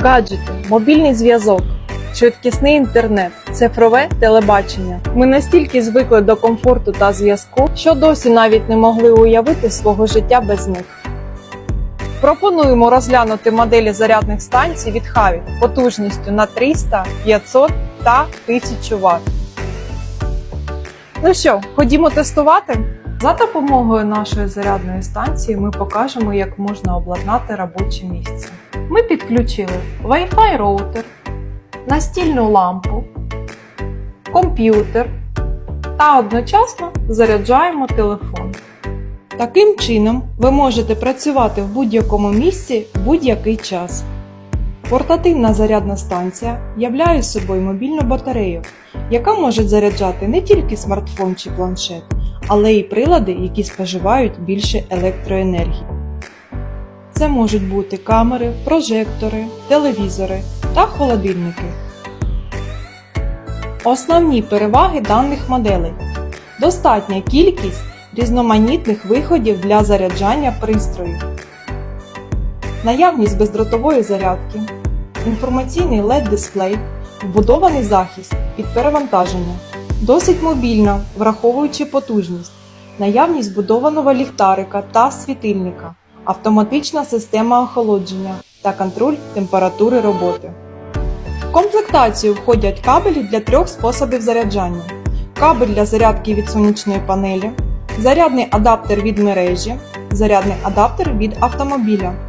Гаджети, мобільний зв'язок, швидкісний інтернет, цифрове телебачення. Ми настільки звикли до комфорту та зв'язку, що досі навіть не могли уявити свого життя без них. Пропонуємо розглянути моделі зарядних станцій від Хаві потужністю на 300, 500 та 1000 Вт. Ну що, ходімо тестувати? За допомогою нашої зарядної станції ми покажемо, як можна обладнати робоче місце. Ми підключили Wi-Fi роутер, настільну лампу, комп'ютер та одночасно заряджаємо телефон. Таким чином ви можете працювати в будь-якому місці в будь-який час. Портативна зарядна станція являє собою мобільну батарею, яка може заряджати не тільки смартфон чи планшет, але й прилади, які споживають більше електроенергії. Це можуть бути камери, прожектори, телевізори та холодильники. Основні переваги даних моделей достатня кількість різноманітних виходів для заряджання пристрою, наявність бездротової зарядки, інформаційний LED-дисплей, вбудований захист від перевантаження, досить мобільна, враховуючи потужність, наявність вбудованого ліхтарика та світильника, автоматична система охолодження та контроль температури роботи. В комплектацію входять кабелі для трьох способів заряджання: кабель для зарядки від сонячної панелі, зарядний адаптер від мережі, зарядний адаптер від автомобіля.